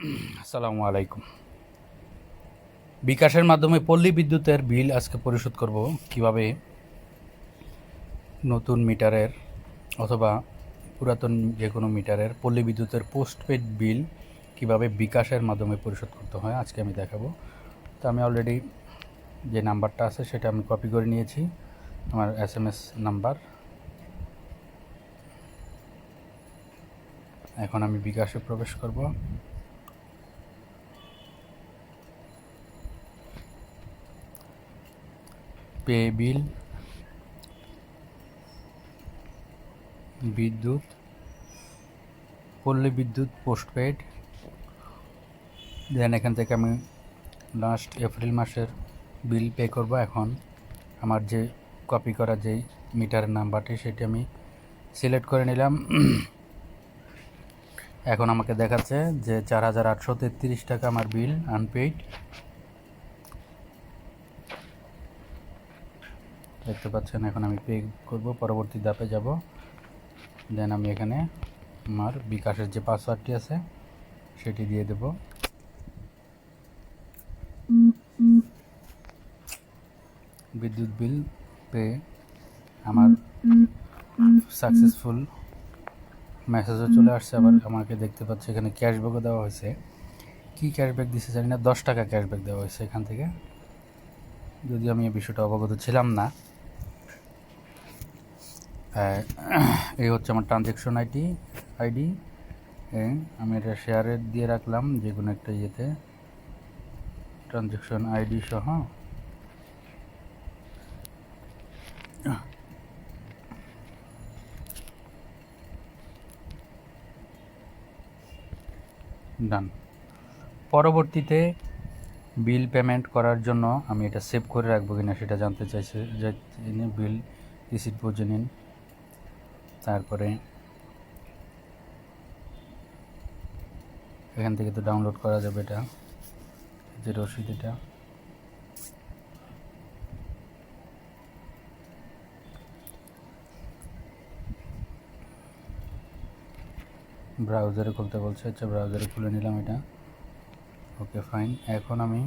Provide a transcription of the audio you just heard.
আসসালামু আলাইকুম। বিকাশের মাধ্যমে পল্লী বিদ্যুতের বিল আজকে পরিশোধ করব কীভাবে নতুন মিটারের অথবা পুরাতন যে কোনো মিটারের পল্লী বিদ্যুতের পোস্টপেড বিল কীভাবে বিকাশের মাধ্যমে পরিশোধ করতে হয় আজকে আমি দেখাবো। তো আমি অলরেডি যে নাম্বারটা আছে সেটা আমি কপি করে নিয়েছি। আমার এস এম এস নাম্বার। এখন আমি বিকাশে প্রবেশ করব। পে বিল, বিদ্যুৎ, পল্লী বিদ্যুৎ পোস্টপেড। দেন এখান থেকে আমি লাস্ট এপ্রিল মাসের বিল পে করব। এখন আমার যে কপি করা যেই মিটারের নাম্বারটি সেটি আমি সিলেক্ট করে নিলাম। এখন আমাকে দেখাচ্ছে যে চার হাজার আটশো তেত্রিশ টাকা আমার বিল আনপেইড দেখতে পাচ্ছেন, এখন আমি পে করব, পরবর্তী ধাপে যাব। দেন আমি এখানে আমার বিকাশের যে পাসওয়ার্ডটি আছে, সেটি দিয়ে দেব। বিদ্যুৎ বিল পে আমার সাকসেসফুল মেসেজও চলে আসছে আবার, আমাকে দেখতে পাচ্ছি, এখানে ক্যাশব্যাকও দেওয়া হয়েছে। কি ক্যাশব্যাক দিচ্ছে জানি না, দশ টাকা ক্যাশব্যাক দেওয়া হয়েছে এখান থেকে। যদি আমি এই বিষয়টা অবগত ছিলাম না। এই হচ্ছে আমার ট্রানজ্যাকশন আইডি আইডি আমি এটা শেয়ারে দিয়ে রাখলাম যে কোনো একটা ইয়েতে। ট্রানজ্যাকশন আইডি সহ। ডান পরবর্তীতে বিল পেমেন্ট করার জন্য আমি এটা সেভ করে রাখব কিনা সেটা জানতে চাইছে বিল রিসিট বুঝে নিন। তারপরে এখান থেকে তো ডাউনলোড করা যাবে এটা যে রসিদ এটা। ব্রাউজারে খুলতে বলছে আচ্ছা ব্রাউজারে খুলে নিলাম এটা। ওকে ফাইন এখন আমি